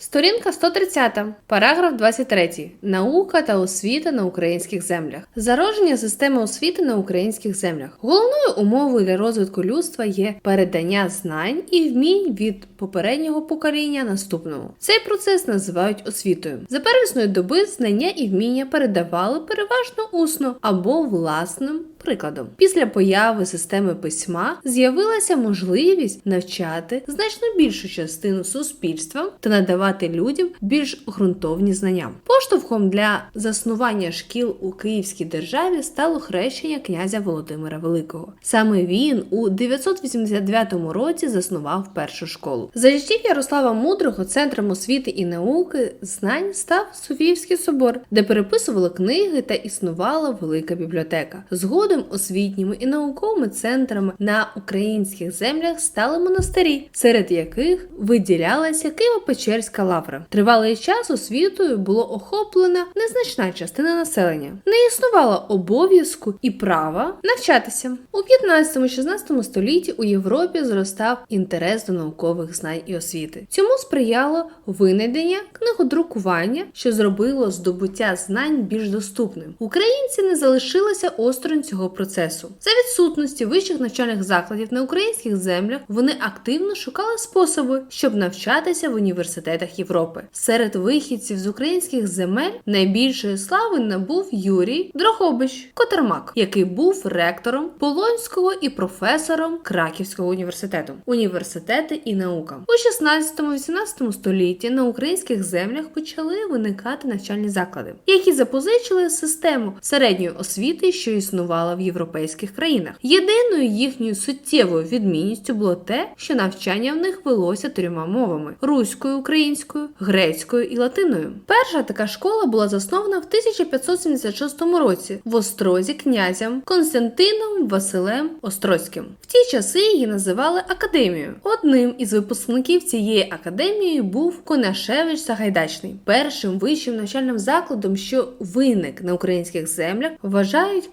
Сторінка 130, параграф 23. Наука та освіта на українських землях. Зародження системи освіти на українських землях. Головною умовою для розвитку людства є передання знань і вмінь від попереднього покоління наступному. Цей процес називають освітою. За первісної доби знання і вміння передавали переважно усно або власним прикладом. Після появи системи письма з'явилася можливість навчати значно більшу частину суспільства та надавати людям більш ґрунтовні знання. Поштовхом для заснування шкіл у Київській державі стало хрещення князя Володимира Великого. Саме він у 989 році заснував першу школу. За часів Ярослава Мудрого центром освіти і науки знань став Софіївський собор, де переписували книги та існувала велика бібліотека. Згодом освітніми і науковими центрами на українських землях стали монастирі, серед яких виділялася Києво-Печерська лавра. Тривалий час освітою було охоплена незначна частина населення. Не існувало обов'язку і права навчатися. У 15-16 столітті у Європі зростав інтерес до наукових знань і освіти. Цьому сприяло винайдення книгодрукування, що зробило здобуття знань більш доступним. Українці не залишилися осторонь цього процесу. За відсутності вищих навчальних закладів на українських землях вони активно шукали способи, щоб навчатися в університетах Європи. Серед вихідців з українських земель найбільшої слави набув Юрій Дрогобич Котермак, який був ректором Полонського і професором Краківського університету. Університети і наука у 16-18 столітті на українських землях почали виникати навчальні заклади, які запозичили систему середньої освіти, що існувала в європейських країнах. Єдиною їхньою суттєвою відмінністю було те, що навчання в них велося трьома мовами: руською, українською, грецькою і латиною. Перша така школа була заснована в 1576 році в Острозі князем Константином Василем Острозьким. В ті часи її називали академією. Одним із випускників цієї академії був Конашевич Сагайдачний. Першим вищим навчальним закладом, що виник на українських землях, вважають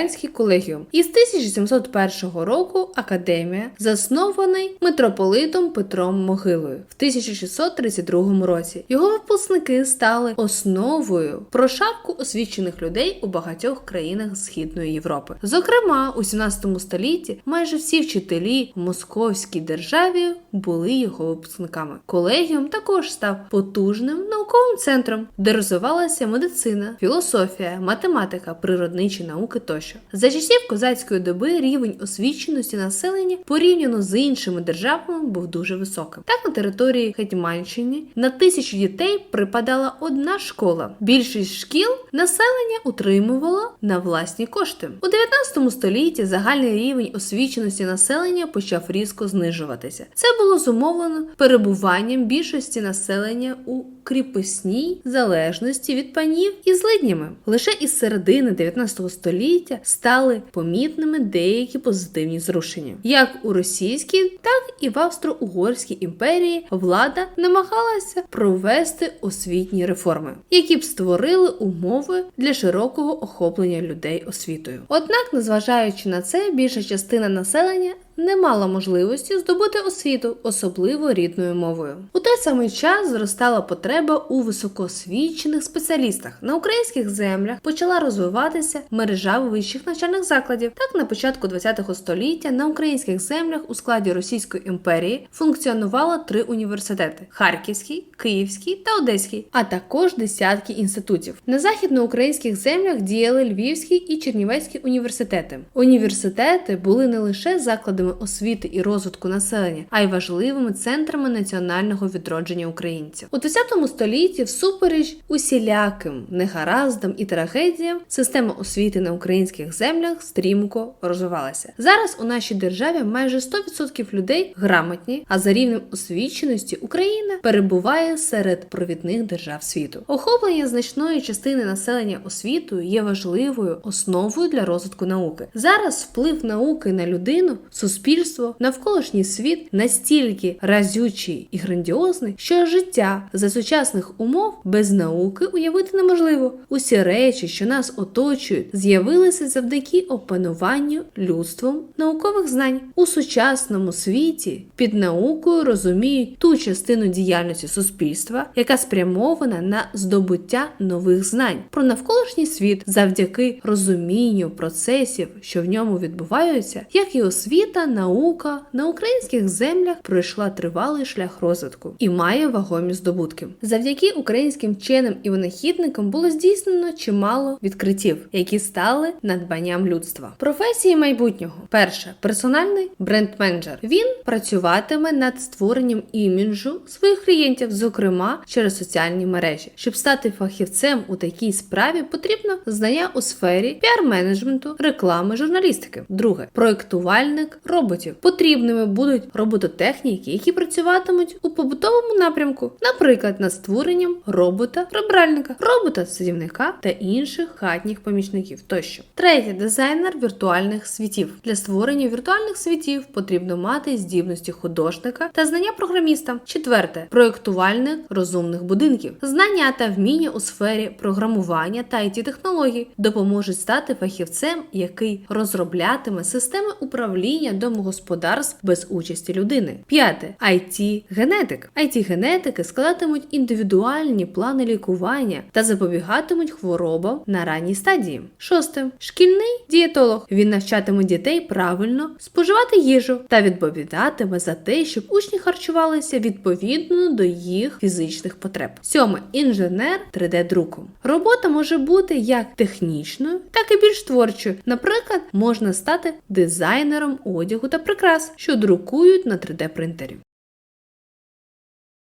Києво-Могилянський колегіум. Із 1701 року академія заснований митрополитом Петром Могилою в 1632 році. Його випускники стали основою прошарку освічених людей у багатьох країнах Східної Європи. Зокрема, у 17 столітті майже всі вчителі в Московській державі були його випускниками. Колегіум також став потужним науковим центром, де розвивалася медицина, філософія, математика, природничі науки тощо. За часів козацької доби рівень освіченості населення порівняно з іншими державами був дуже високим. Так на території Гетьманщини на тисячу дітей припадала одна школа. Більшість шкіл населення утримувало на власні кошти. У 19 столітті загальний рівень освіченості населення почав різко знижуватися. Це було зумовлено перебуванням більшості населення у кріпосній залежності від панів і злиднями. Лише із середини 19 століття стали помітними деякі позитивні зрушення. Як у російській, так і в Австро-Угорській імперії влада намагалася провести освітні реформи, які б створили умови для широкого охоплення людей освітою. Однак, незважаючи на це, більша частина населення не мала можливості здобути освіту, особливо рідною мовою. У той самий час зростала потреба у високоосвічених спеціалістах. На українських землях почала розвиватися мережа вищих навчальних закладів. Так, на початку ХХ століття на українських землях у складі Російської імперії функціонувало три університети: Харківський, Київський та Одеський, а також десятки інститутів. На західноукраїнських землях діяли Львівський і Чернівецький університети. Університети були не лише закладами освіти і розвитку населення, а й важливими центрами національного відродження українців. У 10 столітті, всупереч усіляким негараздам і трагедіям, система освіти на українських землях стрімко розвивалася. Зараз у нашій державі майже 100% людей грамотні, а за рівнем освіченості Україна перебуває серед провідних держав світу. Охоплення значної частини населення освітою є важливою основою для розвитку науки. Зараз вплив науки на людину суспільство суспільство, навколишній світ настільки разючий і грандіозний, що життя за сучасних умов без науки уявити неможливо. Усі речі, що нас оточують, з'явилися завдяки опануванню людством наукових знань у сучасному світі. Під наукою розуміють ту частину діяльності суспільства, яка спрямована на здобуття нових знань про навколишній світ завдяки розумінню процесів, що в ньому відбуваються, як і освіта, наука на українських землях пройшла тривалий шлях розвитку і має вагомі здобутки. Завдяки українським вченим і винахідникам було здійснено чимало відкриттів, які стали надбанням людства. Професії майбутнього: перше персональний бренд-менеджер. Він працюватиме над створенням іміджу своїх клієнтів, зокрема через соціальні мережі. Щоб стати фахівцем у такій справі, потрібно знання у сфері піар-менеджменту, реклами, журналістики. Друге проєктувальник роботів. Потрібними будуть робототехніки, які працюватимуть у побутовому напрямку, наприклад, над створенням робота прибральника, робота садівника та інших хатніх помічників тощо. Третє дизайнер віртуальних світів. Для створення віртуальних світів потрібно мати здібності художника та знання програміста. Четверте проєктувальник розумних будинків. Знання та вміння у сфері програмування та it технологій допоможуть стати фахівцем, який розроблятиме системи управління домогосподарств без участі людини. П'яте it генетик. it генетики складатимуть індивідуальні плани лікування та запобігатимуть хворобам на ранній стадії. Шосте шкільний дієтолог. Він навчатиме дітей правильно споживати їжу та відповідатиме за те, щоб учні харчувалися відповідно до їх фізичних потреб. Сьоме інженер 3D-друку. Робота може бути як технічною, так і більш творчою. Наприклад, можна стати дизайнером одягу та прикрас, що друкують на 3D принтері.